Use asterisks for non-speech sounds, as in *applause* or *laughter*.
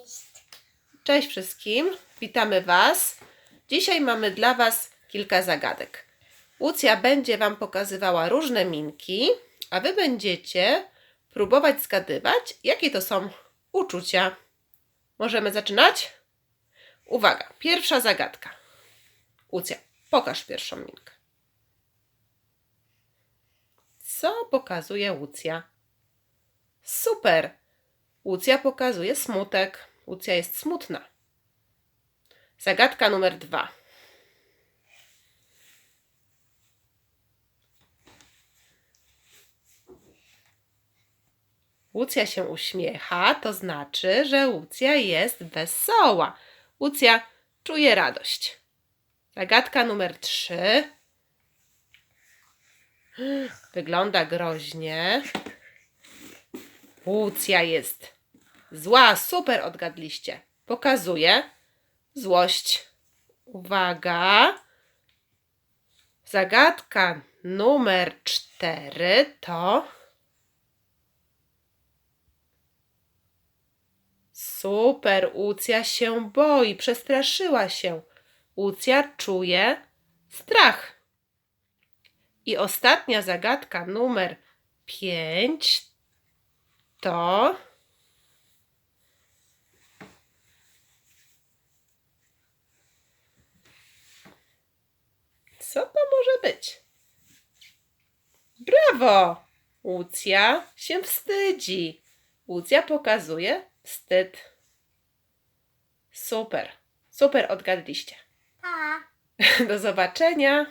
Cześć. Cześć wszystkim, witamy Was. Dzisiaj mamy dla Was kilka zagadek. Łucja będzie Wam pokazywała różne minki, a Wy będziecie próbować zgadywać, jakie to są uczucia. Możemy zaczynać? Uwaga, pierwsza zagadka. Łucja, pokaż pierwszą minkę. Co pokazuje Łucja? Super! Łucja pokazuje smutek. Łucja jest smutna. Zagadka numer dwa. Łucja się uśmiecha, to znaczy, że Łucja jest wesoła. Łucja czuje radość. Zagadka numer trzy. Wygląda groźnie. Łucja jest zła. Super odgadliście. Pokazuje złość. Uwaga. Zagadka numer cztery to Super, Łucja się boi, przestraszyła się. Łucja czuje strach. I ostatnia zagadka numer pięć to może być? Brawo! Łucja się wstydzi. Łucja pokazuje wstyd. Super, super odgadliście. Pa. *laughs* Do zobaczenia.